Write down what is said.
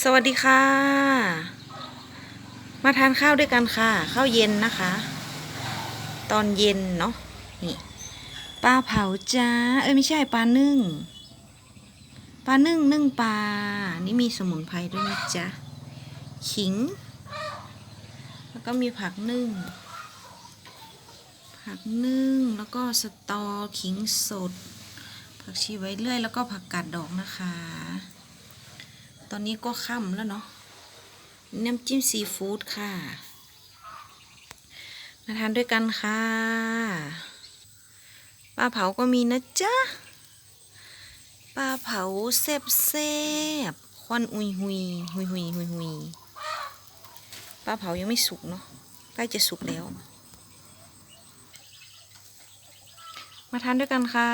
สวัสดีค่ะ มาทานข้าวด้วยกันค่ะ ข้าวเย็นนะคะ ตอนเย็นเนาะนี่ปลาเผาจ้า เอ้ยไม่ใช่ปลานึ่งปลานึ่งนึ่งปลา นี่มีสมุนไพรด้วยนะจ๊ะขิง แล้วก็มีผักนึ่ง ผักนึ่งแล้วก็สตอขิงสด ผักชีไว้เรื่อย แล้วก็ผักกาดดอกนะคะ ตอนนี้ก็ค่ำแล้วเนาะน้ำจิ้มซีฟู้ดค่ะ มาทานด้วยกันค่ะ ปลาเผาก็มีนะจ๊ะ ปลาเผาแซ่บแซบๆควันอุยหุยหุยหุยหุยหุยปลาเผายังไม่สุกเนาะใกล้จะสุกแล้ว มาทานด้วยกันค่ะ